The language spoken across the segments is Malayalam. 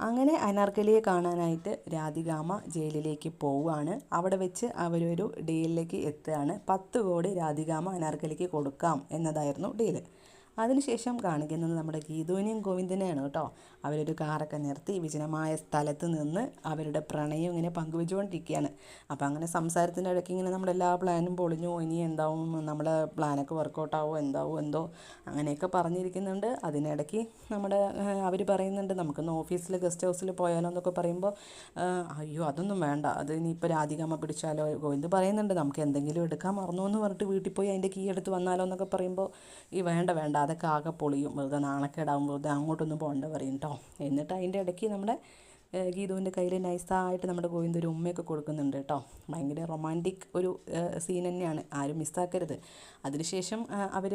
അങ്ങനെ അനാർക്കലിയെ കാണാനായിട്ട് രാധികാമ്മ ജയിലിലേക്ക് പോവുകയാണ്. അവിടെ വെച്ച് അവരൊരു ഡീലിലേക്ക് എത്തുകയാണ്. പത്ത് കോടി രാധികാമ്മ അനാർക്കലിക്ക് കൊടുക്കാം എന്നതായിരുന്നു ഡീൽ. അതിനുശേഷം കാണിക്കുന്നത് നമ്മുടെ ഗീതുവിനെയും ഗോവിന്ദനെയാണ് കേട്ടോ. അവരൊരു കാറൊക്കെ നിർത്തി വിജനമായ സ്ഥലത്ത് നിന്ന് അവരുടെ പ്രണയം ഇങ്ങനെ പങ്കുവെച്ചുകൊണ്ടിരിക്കുകയാണ്. അപ്പോൾ അങ്ങനെ സംസാരത്തിന്റെ ഇടയ്ക്ക് ഇങ്ങനെ നമ്മുടെ എല്ലാ പ്ലാനും പൊളിഞ്ഞു. ഇനി എന്താവും? നമ്മുടെ പ്ലാനൊക്കെ വർക്കൗട്ടാവോ എന്താവോ? എന്തോ? അങ്ങനെയൊക്കെ പറഞ്ഞിരിക്കുന്നുണ്ട്. അതിനിടയ്ക്ക് നമ്മുടെ അവർ പറയുന്നുണ്ട് നമുക്കൊന്ന് ഓഫീസിൽ ഗസ്റ്റ് ഹൗസിൽ പോയാലോ എന്നൊക്കെ പറയുമ്പോൾ അയ്യോ അതൊന്നും വേണ്ട. അത് ഇനിയിപ്പോൾ രാധികാമ്മ പിടിച്ചാലോ? ഗോവിന്ദ് പറയുന്നുണ്ട് നമുക്ക് എന്തെങ്കിലും എടുക്കാൻ മറന്നു എന്ന് പറഞ്ഞിട്ട് വീട്ടിൽ പോയി അതിന്റെ കീ എടുത്ത് വന്നാലോ എന്നൊക്കെ പറയുമ്പോൾ ഈ വേണ്ട വേണ്ട. അതൊക്കെ ആകെ പൊളിയും. വെറുതെ നാണക്കേടാവും വെറുതെ അങ്ങോട്ടൊന്നും പോകണ്ട പറയും കേട്ടോ എന്നിട്ട് അതിന്റെ ഇടയ്ക്ക് നമ്മുടെ ഗീതുവിന്റെ കയ്യിൽ നൈസായിട്ട് നമ്മുടെ ഗോവിന്ദ് ഒരു ഉമ്മയൊക്കെ കൊടുക്കുന്നുണ്ട് കേട്ടോ ഭയങ്കര റൊമാന്റിക് ഒരു സീൻ തന്നെയാണ്. ആരും മിസ്സാക്കരുത് അതിനുശേഷം അവർ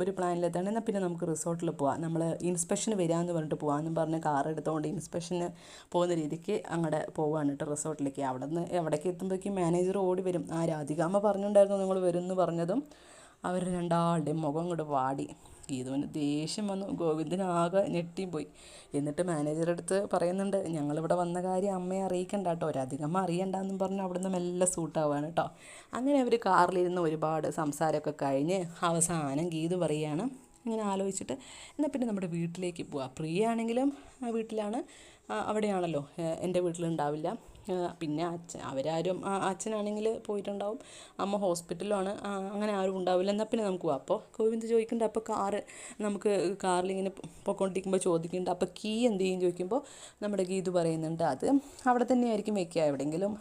ഒരു പ്ലാനിലെത്താണ്. എന്നാൽ പിന്നെ നമുക്ക് റിസോർട്ടിൽ പോവാം. നമ്മൾ ഇൻസ്പെക്ഷന് വരാമെന്ന് പറഞ്ഞിട്ട് പോകാമെന്ന് പറഞ്ഞ് കാർ എടുത്തുകൊണ്ട് ഇൻസ്പെക്ഷന് പോകുന്ന രീതിക്ക് അങ്ങോട്ട് പോവുകയാണ് കേട്ടോ റിസോർട്ടിലേക്ക്. അവിടെ നിന്ന് എവിടേക്ക് എത്തുമ്പോഴേക്കും മാനേജർ ഓടി വരും. ആ രാധികാമ്മ പറഞ്ഞിട്ടുണ്ടായിരുന്നു നിങ്ങൾ വരും എന്ന് പറഞ്ഞതും. അവർ രണ്ടാളുടെയും മുഖം കൂടെ വാടി. ഗീതുവിന് ദേഷ്യം വന്നു. ഗോവിന്ദനാകെ പോയി. എന്നിട്ട് മാനേജറുടെ അടുത്ത് പറയുന്നുണ്ട് ഞങ്ങളിവിടെ വന്ന കാര്യം അമ്മയെ അറിയിക്കണ്ട കേട്ടോ ഒരധികം അറിയണ്ടെന്നും പറഞ്ഞ് അവിടുന്ന് മെല്ലെ സൂട്ടാവുകയാണ് കേട്ടോ അങ്ങനെ അവർ കാറിലിരുന്ന് ഒരുപാട് സംസാരമൊക്കെ കഴിഞ്ഞ് അവസാനം ഗീതു പറയുകയാണ് ഇങ്ങനെ ആലോചിച്ചിട്ട് എന്നാൽ പിന്നെ നമ്മുടെ വീട്ടിലേക്ക് പോവാം. പ്രിയ ആണെങ്കിലും വീട്ടിലാണ്. അവിടെയാണല്ലോ. എന്റെ വീട്ടിലുണ്ടാവില്ല. പിന്നെ അച്ഛൻ അവരാരും അച്ഛനാണെങ്കിൽ പോയിട്ടുണ്ടാവും. അമ്മ ഹോസ്പിറ്റലിലാണ്. അങ്ങനെ ആരും ഉണ്ടാവില്ല. എന്നാൽ പിന്നെ നമുക്ക് പോവാം. അപ്പോൾ ഗോവിന്ദ് ചോദിക്കുന്നുണ്ട് അപ്പോൾ കാറ് നമുക്ക് കാറിലിങ്ങനെ പൊയ്ക്കൊണ്ടിരിക്കുമ്പോൾ ചോദിക്കുന്നുണ്ട് അപ്പോൾ കീ എന്ത് ചെയ്യും ചോദിക്കുമ്പോൾ നമ്മുടെ ഗീതു പറയുന്നുണ്ട് അത് അവിടെ തന്നെയായിരിക്കും വെക്കുക. എവിടെയെങ്കിലും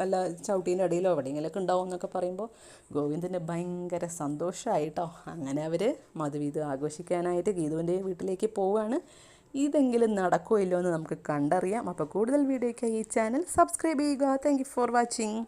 വല്ല ചവിട്ടീന്റെ ഇടയിലോ എവിടെയെങ്കിലുമൊക്കെ ഉണ്ടാവും എന്നൊക്കെ പറയുമ്പോൾ ഗോവിന്ദന് ഭയങ്കര സന്തോഷമായിട്ടോ അങ്ങനെ അവർ മധുവീത് ആഘോഷിക്കാനായിട്ട് ഗീതുവിന്റെ വീട്ടിലേക്ക് പോവുകയാണ് ഇതെങ്കിലും നടക്കുമല്ലോ എന്ന് നമുക്ക് കണ്ടറിയാം. അപ്പോൾ കൂടുതൽ വീഡിയോയ്ക്ക് ഈ ചാനൽ സബ്സ്ക്രൈബ് ചെയ്യുക. Thank for watching